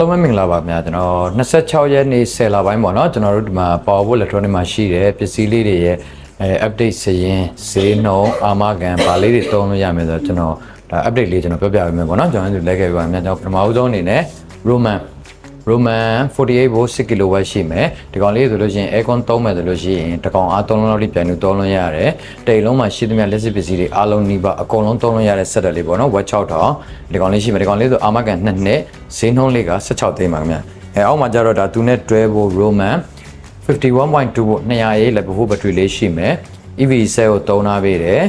သုံးမမင်္ဂလာပါခင်ဗျာကျွန်တော်26ရက်နေ့10လပိုင်းပေါ့နော်ကျွန်တော်တို့ဒီမှာ Power Electronic မှာရှိတဲ့ပစ္စည်းလေးတွေရဲ့အဲ update စရင်ဈေးနှုန်းအာမခံဗာလေးတွေသုံးလို့ရမယ်ဆိုတော့ကျွန်တော်ဒါ update လေးကျွန်တော်ပြောပြပေးမယ်ပေါ့နော်ကျွန်တော်တို့လက်ခဲ့ပါမယ်ကျွန်တော်ပထမဦးဆုံးအနေနဲ့ Roman Roman 48 volt 6 kW ရှိမယ်ဒီကောင်လေးဆိုလို့ရှိရင် aircon သုံးမယ်ဆိုလို့ရှိရင်တစ်ကောင်အား3လုံးလောက်လေးပြန်လို့သုံးလို့ရတယ်တိတ်လုံးမှာရှိသမျှလက်စစ်ပစ္စည်းတွေအားလုံးနှိပါအကုန်လုံးသုံးလို့ရတဲ့ set လေးပေါ့နော် watt 6000ဒီကောင်လေးရှိမယ်ဒီကောင်လေးဆိုအာမခံ2နှစ်ဈေးနှုန်းလေးက16သိန်းပါခင်ဗျအဲအောက်မှာကျတော့ဒါသူနဲ့တွဲဖို့ Roman 51.2volt 200ရေး level 4 battery လေးရှိမယ် EV cell ကိုသုံးထားပေးတယ်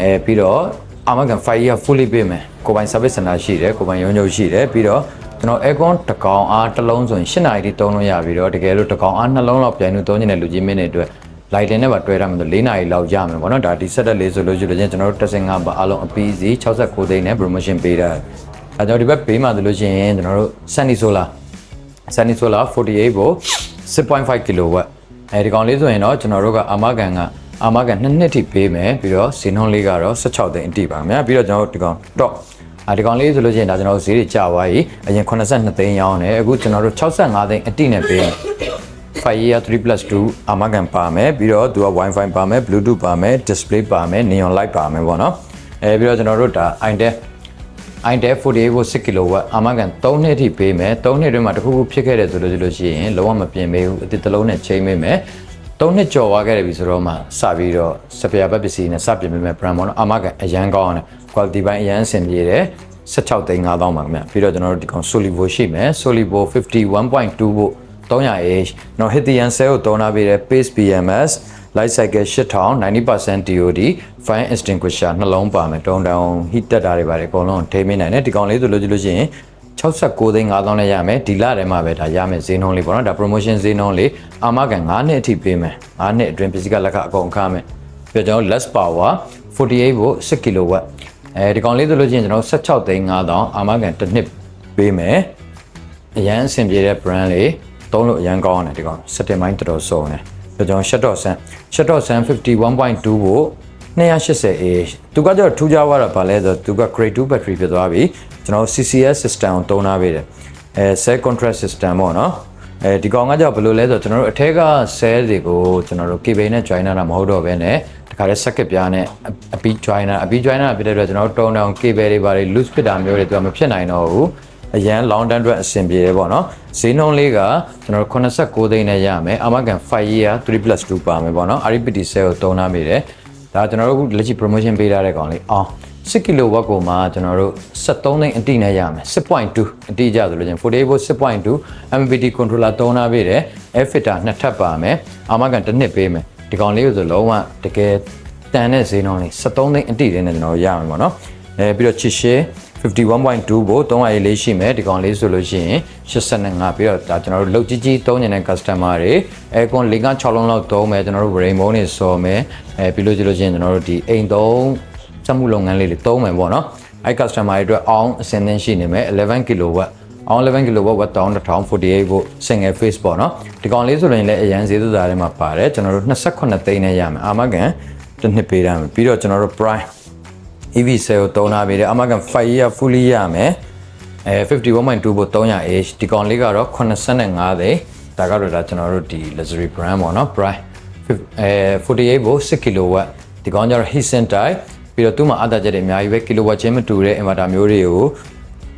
အဲပြီးတော့အာမခံ5 year fully ပေးမယ်ကိုပိုင် service center ရှိတယ်ကိုပိုင်ရုံးချုပ်ရှိတယ်ပြီးတော့ ကျွန်တော် aircon တစ်ကောင်အားတစ်လုံးဆိုရင်8နာရီထိသုံးလို့ရပြီးတော့တကယ်လို့တစ်ကောင်အားနှလုံးလောက်ပြန်လို့သုံးနေတဲ့လူကြီးမင်းတွေအတွက် lighting နဲ့ပါတွဲထားမှဆို4နာရီလောက်ရမယ်ပေါ့နော်ဒါဒီ set လေးဆိုလို့ရှိလို့ချင်းကျွန်တော်တို့တက်စင်ကပါအားလုံးအပီးစီ69သိန်းနဲ့ promotion ပေးတာအဲကျွန်တော်ဒီဘက်ပေးမှဆိုလို့ရှိရင်ကျွန်တော်တို့ Sunny Solar Sunny Solar 48 volt 6.5 kW အဲဒီကောင်လေးဆိုရင်တော့ကျွန်တော်တို့ကအာမခံကအာမခံနှစ်နှစ်ထိပေးမယ်ပြီးတော့ဈေးနှုန်းလေးကတော့16သိန်းအတိပါခင်ဗျာပြီးတော့ကျွန်တော်တို့ဒီကောင်တော့အဲ ဒီကောင်လေးဆိုလို့ရှိရင်ဒါကျွန်တော်တို့ဈေးတွေကျသွားပြီအရင်82သိန်းရောင်းတယ်အခုကျွန်တော်တို့65သိန်းအတိနဲ့ပေးမယ်5 year 3 plus 2အာမခံပါမယ်ပြီးတော့သူက wifi ပါမယ် bluetooth ပါမယ် display ပါမယ် neon light ပါမယ်ပေါ့နော်အဲပြီးတော့ကျွန်တော်တို့ဒါ itel itel 48 volt 6 kW အာမခံ3နှစ်ထိပေးမယ်3နှစ်တွင်းမှာတစ်ခုခုဖြစ်ခဲ့တယ်ဆိုလို့ဆိုလို့ရှိရင်လုံးဝမပြင်ပေးဘူးအတစ်တစ်လုံးနဲ့ချိန်ပေးမယ် 3နှစ်ကျော်သွားခဲ့တယ်ပြီဆိုတော့မှစပြီးတော့စပယ်ဘက်ပစ္စည်းနဲ့စပြင်ပေးမယ် brand ပေါ့နော်အာမခံအရန်ကောင်းတယ် quality ပိုင်းအရန်အဆင်ပြေတယ်16သိန်း5000ပါခင်ဗျပြီးတော့ကျွန်တော်တို့ဒီကောင် Solivo ရှိမယ် Solivo 51.2 volt 300H နော် Hithian cell ကိုသုံးထားပေးတဲ့ Pace BMS light cycle 8000 90% DOD fire extinguisher နှလုံးပါမယ်တုံတောင် heat တက်တာတွေပါတယ်အကုန်လုံးထိမင်းနိုင်တယ်ဒီကောင်လေးဆိုလို့ကြည့်လို့ရှိရင် 69သိန်း5000နဲ့ရမယ်ဒီလထဲမှာပဲဒါရမယ်ဈေးနှုန်းလေးပေါ့နော်ဒါ promotion ဈေးနှုန်းလေးအာမခံ9နှစ်အထိပေးမယ်9နှစ်အတွင်းပစ္စည်းကလက်ခအကုန်အခမယ်ပြီးတော့ကျွန်တော် less power 48 volt 6 kW အဲဒီကောင်လေးဆိုလို့ရှိရင်ကျွန်တော်16သိန်း5000အာမခံတစ်နှစ်ပေးမယ်အရန်အဆင်ပြေတဲ့ brand လေးသုံးလို့အရန်ကောင်းတယ်ဒီကောင် setting ပိုင်းတော်တော်စုံတယ်ဒါကြောင့် shutdown sun shutdown sun 51.2ကို 280A သူကကျတော့ထူးခြားသွားတာဗာလဲဆိုတော့သူက grade 2 battery ဖြစ်သွားပြီကျွန်တော် CCS system ကိုသုံးထားပေးတယ်အဲ cell contrast system ပေါ့နော်အဲဒီကောင်ကကြောက်ဘယ်လိုလဲဆိုတော့ကျွန်တော်တို့အထက်က cell တွေကိုကျွန်တော်တို့ cable နဲ့ join တာမဟုတ်တော့ဘဲနဲ့တခါတည်း circuit ပြားနဲ့အပီး joiner အပီး joiner ဖြစ်တဲ့အတွက်ကျွန်တော်တို့တုံတောင် cable တွေဘာတွေ loose ဖြစ်တာမျိုးတွေသူကမဖြစ်နိုင်တော့ဘူးအရန် long term အတွက်အဆင်ပြေတယ်ပေါ့နော်ဈေးနှုန်းလေးကကျွန်တော်တို့89သိန်းနဲ့ရမယ်အမကန်5 year 3 plus 2ပါမယ်ပေါ့နော် RPT cell ကိုသုံးထားမိတယ် ဒါကျွန်တော်တို့အခုလက်ရှိ promotion ပေးထားတဲ့ကောင်လေးအောင်6 kW ကိုမှကျွန်တော်တို့73သိန်းအတိနဲ့ရမယ်6.2အတိကြဆိုလို့ချင်း48 volt 6.2 MPPT controller သုံးထားပေးတယ် air filter နှစ်ထပ်ပါမယ်အမကန်တစ်နှစ်ပေးမယ်ဒီကောင်လေးကိုဆိုလုံးဝတကယ်တန်တဲ့ဈေးနှုန်းလေး73သိန်းအတိတွေနဲ့ကျွန်တော်တို့ရမယ်ပေါ့နော်အဲပြီးတော့ချစ်ရှဲ 51.2ဖို့300ရေးလေးရှိမယ်ဒီကောင်လေးဆိုလို့ရှိရင်85ပြီးတော့ဒါကျွန်တော်တို့လုတ်ကြီးကြီးသုံးနေတဲ့ customer တွေ aircon ၄က6လုံးလောက်သုံးမယ်ကျွန်တော်တို့ rainbow နေစော်မယ်အဲပြီးလို့ကြည့်လို့ရှိရင်ကျွန်တော်တို့ဒီအိမ်သုံးစက်မှုလုပ်ငန်းလေးတွေသုံးမယ်ပေါ့နော်အဲ customer တွေအတွက်အောင်အစင်းသင်းရှိနေမယ်11 kW အောင်11 kW ဝတ်တောင်း1048 volt single phase ပေါ့နော်ဒီကောင်လေးဆိုရင်လည်းအရန်ဈေးသက်သာထဲမှာပါတယ်ကျွန်တော်တို့28သိန်းနဲ့ရမယ်အာမကန်တစ်နှစ်ပေးရမယ်ပြီးတော့ကျွန်တော်တို့ prime EV cell ကိုသုံးထားပြီးတယ်အမကန်5 year fully ရမယ်အဲ51.2ဖို့ 300H ဒီကောင်လေးကတော့85သိန်းဒါကတော့ဒါကျွန်တော်တို့ဒီ luxury brand ပေါ့နော် Prime အဲ48ဖို့6 kW ဒီကောင်ကျတော့ Hisense type ပြီးတော့သူ့မှာအတားချက်တွေအများကြီးပဲ kilowatt ချင်းမတူတဲ့ inverter မျိုးတွေကို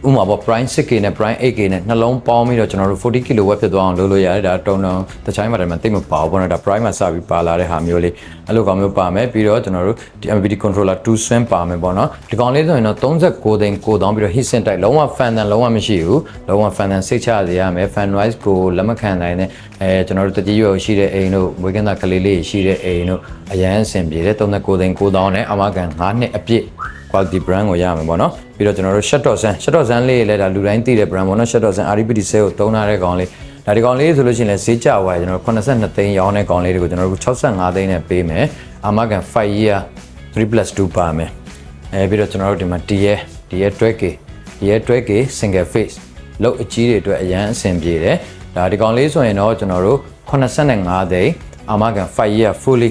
ဥမာပေါ့ prime 6k နဲ့ prime 8k နဲ့နှလုံးပေါင်းပြီးတော့ကျွန်တော်တို့ 40 kW ဖြစ်သွားအောင်လုပ်လို့ရတယ်ဒါတုံတုံတခြားမှာတည်းမှာတိတ်မပါဘူးပေါ့နော်ဒါ prime မှာစပြီးပါလာတဲ့ဟာမျိုးလေးအဲ့လိုကောင်မျိုးပါမယ်ပြီးတော့ကျွန်တော်တို့ဒီ MPPT controller 2 swim ပါမယ်ပေါ့နော်ဒီကောင်လေးဆိုရင်တော့39သိန်း9000ပြီးတော့ heat sink တိုက်လုံးဝ fan တန်လုံးဝမရှိဘူးလုံးဝ fan တန်စိတ်ချစေရမယ် fan noise ကိုလက်မခံနိုင်တဲ့အဲကျွန်တော်တို့တကြီးရွယ်ရှိတဲ့အိမ်တို့ဝေကင်းသားကလေးလေးရှိတဲ့အိမ်တို့အရန်အဆင်ပြေတယ်39သိန်း9000နဲ့အမကန်9နှစ်အပြည့် quality brand ကိုရမယ်ပေါ့နော်ပြီးတော့ကျွန်တော်တို့ shutdown sun shutdown sun လေးလည်းဒါလူတိုင်းသိတဲ့ brand ပေါ့နော် shutdown sun RPD sale ကိုသုံးထားတဲ့ကောင်လေးဒါဒီကောင်လေးဆိုလို့ရှိရင်လည်းဈေးကျသွားတယ်ကျွန်တော်82သိန်းရောင်းတဲ့ကောင်လေးတွေကိုကျွန်တော်တို့65သိန်းနဲ့ပေးမယ်အာမကန်5 year 3 plus 2ပါမယ်အဲပြီးတော့ကျွန်တော်တို့ဒီမှာ DA DA 12K DA 12K single face လောက်အကြီးတွေအတွက်အရန်အဆင်ပြေတယ်ဒါဒီကောင်လေးဆိုရင်တော့ကျွန်တော်တို့85သိန်းအာမကန်5 year fully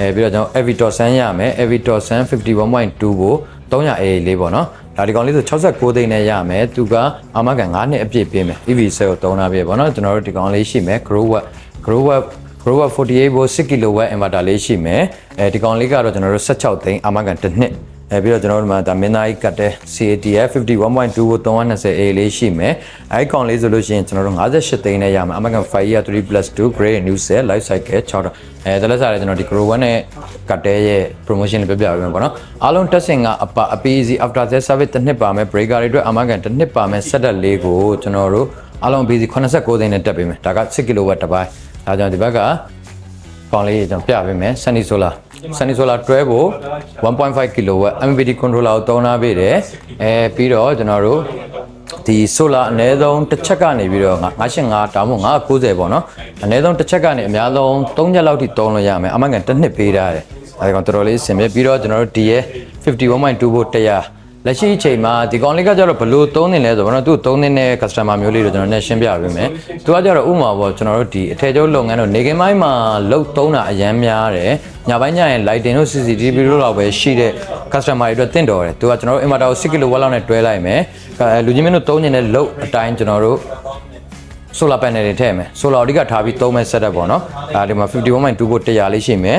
အဲပြီးတော့ကျွန်တော် Avitor Sun ရမယ် Avitor Sun 51.2ကို 300 AA လေးပေါ့နော်ဒါဒီကောင်လေးဆို69သိန်းနဲ့ရမယ်သူကအာမခံ9နှစ်အပြည့်ပေးမယ် EV cell ကိုသုံးတာပြပေါ့နော်ကျွန်တော်တို့ဒီကောင်လေးရှိမယ် grow up grow up grow up 48 volt 6 kW inverter လေးရှိမယ်အဲဒီကောင်လေးကတော့ကျွန်တော်တို့16သိန်းအာမခံတစ်နှစ် အဲပြီးတော့ကျွန်တော်တို့မှာဒါမင်းသားကြီးကတ်တဲ့ CATF 51.2ကို320 A လေးရှိမယ်အဲဒီကောင်လေးဆိုလို့ရှိရင်ကျွန်တော်တို့58သိန်းနဲ့ရမယ်အမကန်5 year 3 2 grey new cell life cycle 6တော့အဲဒါလည်းစားတယ်ကျွန်တော်ဒီ grow one နဲ့ကတ်တဲ့ရဲ့ promotion လေးပြပြပေးမယ်ပေါ့နော်အားလုံး testing ကအပအပီ easy after sales service တစ်နှစ်ပါမယ် breaker တွေအတွက်အမကန်တစ်နှစ်ပါမယ် setup လေးကိုကျွန်တော်တို့အားလုံး busy 89သိန်းနဲ့တက်ပေးမယ်ဒါက6 kW တစ်ပိုင်းဒါကြောင့်ဒီဘက်က ကောင်လေးကျွန်တော်ပြပေးမယ် sunny solar sunny solar တွဲဖို့1.5 kW MPPT controller ကိုသုံးထားပေးတယ်အဲပြီးတော့ကျွန်တော်တို့ဒီ solar အနည်းဆုံးတစ်ချက်ကနေပြီးတော့985တောင်းမို့990ပေါ့နော်အနည်းဆုံးတစ်ချက်ကနေအများဆုံး3ချက်လောက်ထိသုံးလို့ရမယ်အမှန်ကန်တစ်နှစ်ပေးထားတယ်အဲဒါကောင်တော်တော်လေးအဆင်ပြေပြီးတော့ကျွန်တော်တို့ဒီရဲ့51.2ဖို့100 လက်ရှိအချိန်မှာဒီကောင်လေးကကျတော့ဘလို့သုံးနေလဲဆိုတော့သူသုံးနေတဲ့ customer မျိုးလေးတွေကျွန်တော်နဲ့ရှင်းပြပေးမယ်။သူကကျတော့ဥမာပေါ့ကျွန်တော်တို့ဒီအထည်ချုပ်လုပ်ငန်းတို့နေကင်းပိုင်းမှာလုတ်သုံးတာအရန်များတယ်။ညပိုင်းညရင် lighting တို့ CCTV တို့လောက်ပဲရှိတဲ့ customer တွေအတွက်တင့်တော်တယ်။သူကကျွန်တော်တို့ inverter ကို6 kW လောက်နဲ့တွဲလိုက်မယ်။အဲလူကြီးမင်းတို့သုံးနေတဲ့လုတ်အတိုင်းကျွန်တော်တို့ solar panel တွေထည့်မယ် solar အဓိကထားပြီးသုံးမဲ့ setup ပေါ့နော်အဲဒီမှာ 51.2volt 100လေးရှိမယ်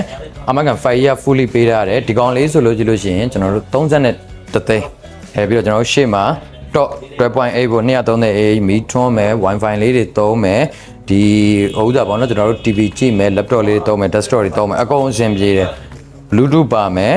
အမကန်5 year fully ပေးထားတယ်ဒီကောင်လေးဆိုလို့ကြည့်လို့ရှိရင်ကျွန်တော်တို့30နဲ့တသိန်း အဲပြီးတော့ကျွန်တော်တို့ရှေ့မှာ dot 12.8ဖို့230 A မီထွန်းမယ် wifi လေးတွေသုံးမယ်ဒီဥစ္စာပေါ့နော်ကျွန်တော်တို့ TV ကြည့်မယ် laptop လေးတွေသုံးမယ် desktop တွေသုံးမယ်အကုန်အဆင်ပြေတယ် bluetooth ပါမယ်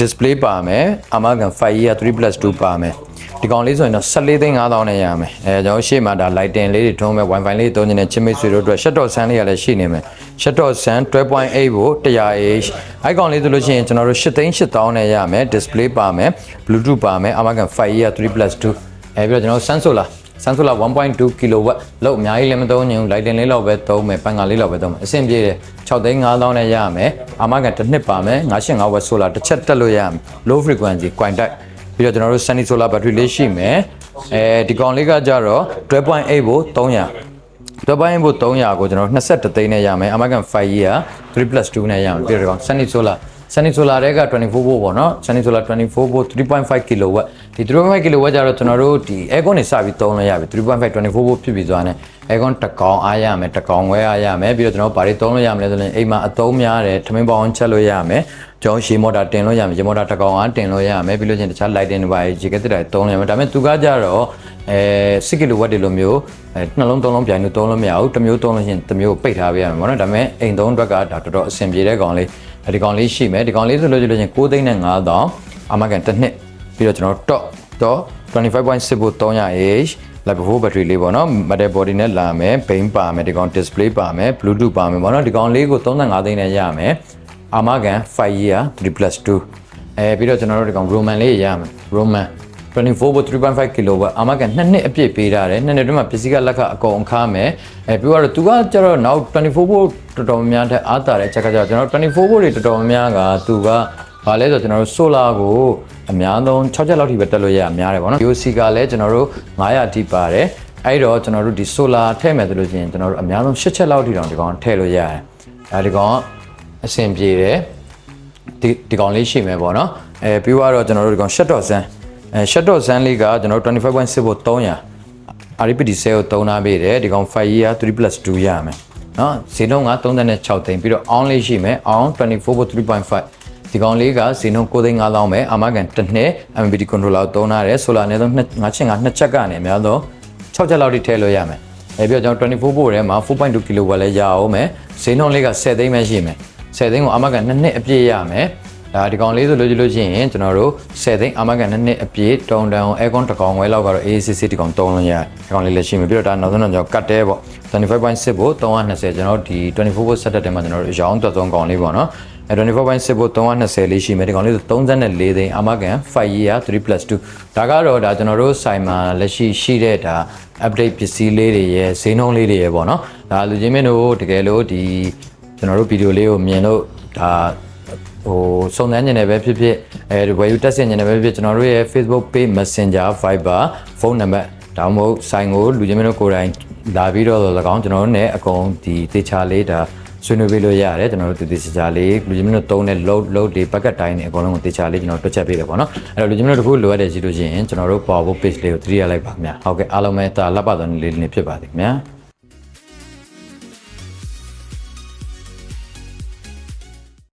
display ပါမယ်အမကန်5 year 3 2ပါမယ်ဒီကောင်လေးဆိုရင်တော့14သိန်း5000နဲ့ရမယ်အဲကျွန်တော်ရှေ့မှာဒါ lighting လေးတွေထုံးမယ် wifi လေးသုံးနေတဲ့ချစ်မိတ်ဆွေတို့အတွက် shutdown sun လေးရလည်းရှိနေမယ် shutdown sun 12.8ဖို့ 100h အဲကောင်လေးဆိုလို့ရှိရင်ကျွန်တော်တို့8သိန်း8000နဲ့ရမယ် display ပါမယ် bluetooth ပါမယ်အမကန်5 year 3 2အဲပြီးတော့ကျွန်တော် sun solar sun solar 1.2 kW လောက်အများကြီးလည်းမသုံးညင်ဘူး lighting လေးလောက်ပဲသုံးမယ်ပန်ကာလေးလောက်ပဲသုံးမယ်အဆင်ပြေတယ်6သိန်း5000နဲ့ရမယ်အမကန်တစ်နှစ်ပါမယ်985 watt solar တစ်ချက်တက်လို့ရမယ် low frequency coin type ပြီးတော့ကျွန်တော်တို့ sunny solar battery လေးရှိမယ်အဲဒီကောင်လေးကကြတော့12.8ဖို့300 12.8ဖို့300ကိုကျွန်တော်21သိန်းနဲ့ရမယ် American 5 year 3 2 နဲ့ရမယ်ပြီးတော့ဒီကောင် sunny solar sunny solar တွေက24 volt ပေါ့နော် sunny solar 24 volt 3.5 kW ဒီ3.5 kW ကျတော့ကျွန်တော်တို့ဒီ aircon နေစပြီးသုံးလို့ရပြီ3.5 24 volt ဖြစ်ပြီးသွားတယ် aircon တစ်ကောင်အားရမယ်တစ်ကောင်ဝဲအားရမယ်ပြီးတော့ကျွန်တော်ဘာတွေသုံးလို့ရမလဲဆိုရင်အိမ်မှာအသုံးများတယ်ထမင်းပေါင်းချက်လို့ရမယ်ကျွန်တော်ရှေးမော်တာတင်လို့ရမယ်ရေမော်တာတစ်ကောင်အားတင်လို့ရမယ်ပြီးလို့ချင်းတခြား lighting တွေပါရေကက်တစ်တွေသုံးလို့ရမယ်ဒါပေမဲ့သူကကြတော့အဲ6 kW တွေလိုမျိုးအဲနှလုံးသုံးလုံးပြိုင်လို့သုံးလို့မရဘူးတစ်မျိုးသုံးလို့ရှိရင်တစ်မျိုးပိတ်ထားပေးရမယ်ပေါ့နော်ဒါပေမဲ့အိမ်သုံးအတွက်ကဒါတော်တော်အဆင်ပြေတဲ့ကောင်လေးဒီကောင်လေးရှိမယ်ဒီကောင်လေးဆိုလို့ရှိလို့ချင်း6သိန်းနဲ့9000အမကန်တစ်နှစ် ပြီးတော့ကျွန်တော် top top 25.6ဖို့ 300h လိုက်ဖို့ battery လေးပေါ့နော် metal body နဲ့လာမယ် beam ပါမယ်ဒီကောင် display ပါမယ် bluetooth ပါမယ်ပေါ့နော်ဒီကောင်လေးကို35သိန်းနဲ့ရမယ်အာမကန်5 year 3 2 အဲပြီးတော့ကျွန်တော်တို့ဒီကောင် roman လေးရမယ် roman 24 volt 3.5 kW အာမကန်နှစ်နှစ်အပြည့်ပေးထားတယ်နှစ်နှစ်တွင်းမှာပစ္စည်းကလက်ခအကုန်အခါမယ်အဲပြီးတော့သူကကျတော့နောက်24 volt တော်တော်များများထက်အားတာတဲ့ချက်ကကျတော့ကျွန်တော်24 volt တွေတော်တော်များများကသူက ဘာလဲဆိုတော့ကျွန်တော်တို့ solar ကိုအများဆုံး6ချက်လောက်ထိပဲတက်လို့ရရများတယ်ပေါ့နော် UC ကလည်းကျွန်တော်တို့900ထိပါတယ်အဲ့တော့ကျွန်တော်တို့ဒီ solar ထည့်မယ်ဆိုလို့ရှိရင်ကျွန်တော်တို့အများဆုံး6ချက်လောက်ထိတောင်ဒီကောင်ထည့်လို့ရတယ်ဒါဒီကောင်အဆင်ပြေတယ်ဒီဒီကောင်လေးရှိမယ်ပေါ့နော်အဲပြီးတော့ကျွန်တော်တို့ဒီကောင် shut dot zan အဲ shut dot zan လေးကကျွန်တော်တို့25.6ဖို့300 RPD cell ကိုသုံးထားပေးတယ်ဒီကောင်5 year 3 2ရမယ်နော်ဈေးနှုန်းက36သိန်းပြီးတော့ on လေးရှိမယ် on 24 3.5 ဒီကောင်လေးကဈေးနှုန်း9သိန်း5000ပဲအာမကန်တစ်နှစ် MPD controller ကိုသုံးထားတယ် solar အနည်းဆုံး2ချင်းက2ချက်ကနေအများဆုံး6ချက်လောက်ထိထည့်လို့ရမယ်အဲပြီးတော့ကျွန်တော်24ဖို့ထဲမှာ4.2 kW လည်းရအောင်မယ်ဈေးနှုန်းလေးက10သိန်းပဲရှိမယ်10သိန်းကိုအာမကန်2နှစ်အပြည့်ရမယ်ဒါဒီကောင်လေးဆိုလို့ကြည့်လို့ရှိရင်ကျွန်တော်တို့10သိန်းအာမကန်2နှစ်အပြည့်တုံတန် aircon တစ်ကောင်ဝဲလောက်ကတော့ ACC ဒီကောင်သုံးလို့ရတယ်ဒီကောင်လေးလည်းရှိမယ်ပြီးတော့ဒါနောက်ဆုံးတော့ကျွန်တော်ကတ်တဲပေါ့25.6ဖို့320ကျွန်တော်ဒီ24 volt setup ထဲမှာကျွန်တော်တို့ရောင်းသွတ်သုံးကောင်လေးပေါ့နော် အဲ24.6ဖို့320လေးရှိမယ်ဒီကောင်လေးဆို34သိန်းအာမကန်5 year 3 2ဒါကတော့ဒါကျွန်တော်တို့ဆိုင်မှာလက်ရှိရှိတဲ့ဒါ update ပစ္စည်းလေးတွေရဲ့ဈေးနှုန်းလေးတွေရဲ့ပေါ့နော်ဒါလူချင်းမင်းတို့တကယ်လို့ဒီကျွန်တော်တို့ဗီဒီယိုလေးကိုမြင်လို့ဒါဟိုစုံစမ်းနေတယ်ပဲဖြစ်ဖြစ်အဲဝယ်ယူတက်ဆင်နေတယ်ပဲဖြစ်ကျွန်တော်တို့ရဲ့ Facebook page Messenger Viber ဖုန်းနံပါတ်ဒါမှမဟုတ်ဆိုင်ကိုလူချင်းမင်းတို့ကိုယ်တိုင်လာပြီးတော့၎င်းကျွန်တော်တို့ ਨੇ အကုန်ဒီတေချာလေးဒါ ဆွေးနွေးပေးလို့ရတယ်ကျွန်တော်တို့တည်တည်ချာချာလေးလူချင်းမျိုးသုံးတဲ့ load load တွေ bucket တိုင်းတွေအကုန်လုံးကိုတေချာလေးကျွန်တော်တွက်ချက်ပေးတယ်ပေါ့နော်အဲ့တော့လူချင်းမျိုးတစ်ခုလိုအပ်တယ်ရှိလို့ရှိရင်ကျွန်တော်တို့ power book page လေးကို3ရလိုက်ပါခင်ဗျာဟုတ်ကဲ့အားလုံးပဲဒါလက်ပါတော်လေးလေးဖြစ်ပါသည်ခင်ဗျာ